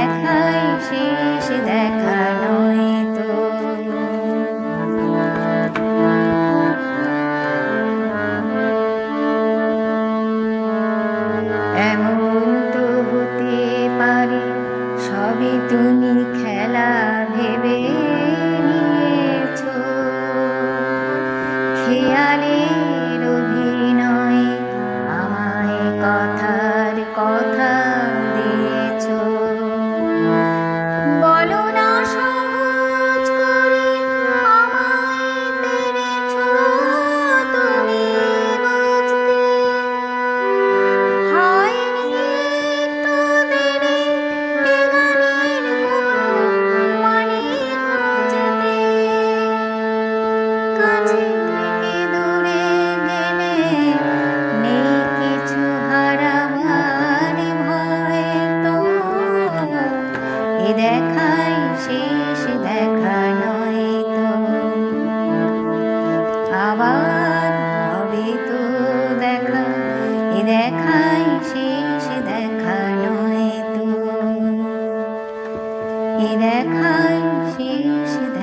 দেখাই শেষ দেখা নয় তো। এমন তো হতে পারে সবই তুমি খেলা দেখাই, শেষ দেখা নয় আবার হবে তো। দেখা দেখাই, শেষ দেখা নয় তো। এ দেখাই, শেষ